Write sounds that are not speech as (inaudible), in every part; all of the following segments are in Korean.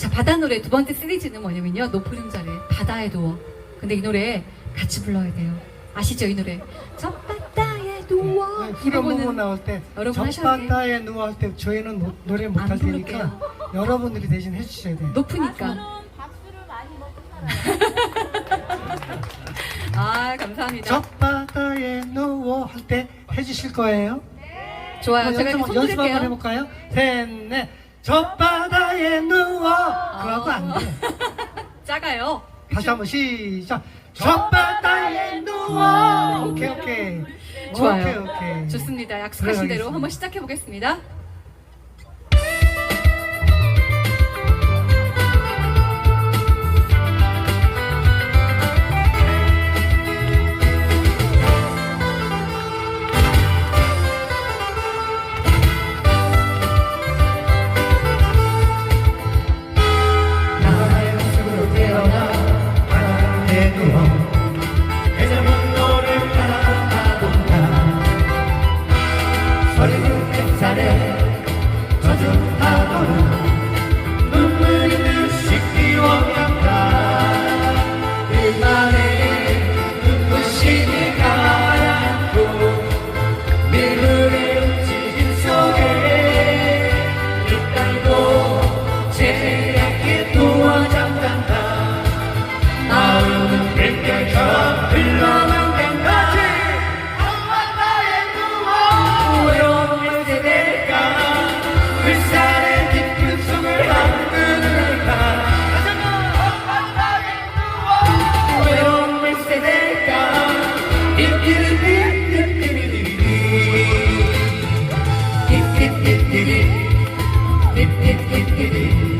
자, 바다 노래 두 번째 시리즈는 뭐냐면요. 높은 음자리 바다에 누워. 근데 이 노래 같이 불러야 돼요. 아시죠, 이 노래? 저 바다에 누워. 이 푸른 부분 부분은 나올 때 여러분 하셔야 돼요. 젖바다에 누워 할 때 저희는 노, 노래 안 못할 부를게요. 테니까 여러분들이 대신 해주셔야 돼요. 높으니까. 저는 박수를 많이. (laughs) 아, 감사합니다. 젖바다에 누워 할 때 해주실 거예요? 좋아요. 제가 이렇게 연습, 손 연습 한번. 해볼까요? 셋, 넷. 젖바다에 누워. 그거하고 안 돼. (laughs) 작아요. 다시 한번 시작. 젖바다에 누워. 오케이, 오케이. 좋아요. 오케이, 오케이. 좋습니다. 약속하신 대로. 한번 시작해 보겠습니다. 띠띠띠띠리 나의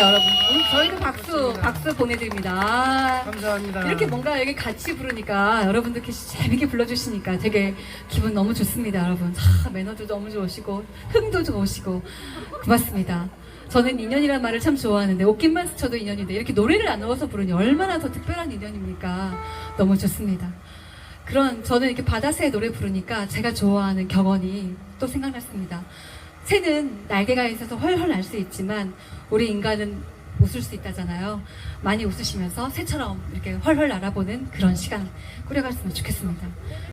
멋지십니다, 여러분. 저희도 박수, 박수 보내드립니다. 아, 감사합니다. 이렇게 뭔가 여기 같이 부르니까 여러분들 이렇게 재밌게 불러주시니까 되게 기분 너무 좋습니다, 여러분. 아, 매너도 너무 좋으시고, 흥도 좋으시고, 고맙습니다. 저는 인연이란 말을 참 좋아하는데, 옷깃만 스쳐도 인연인데, 이렇게 노래를 안 넣어서 부르니 얼마나 더 특별한 인연입니까? 너무 좋습니다. 그런, 저는 이렇게 바다새 노래 부르니까 제가 좋아하는 격언이 또 생각났습니다. 새는 날개가 있어서 헐헐 날수 있지만, 우리 인간은 웃을 수 있다잖아요. 많이 웃으시면서 새처럼 이렇게 헐헐 날아보는 그런 시간 꾸려갔으면 좋겠습니다.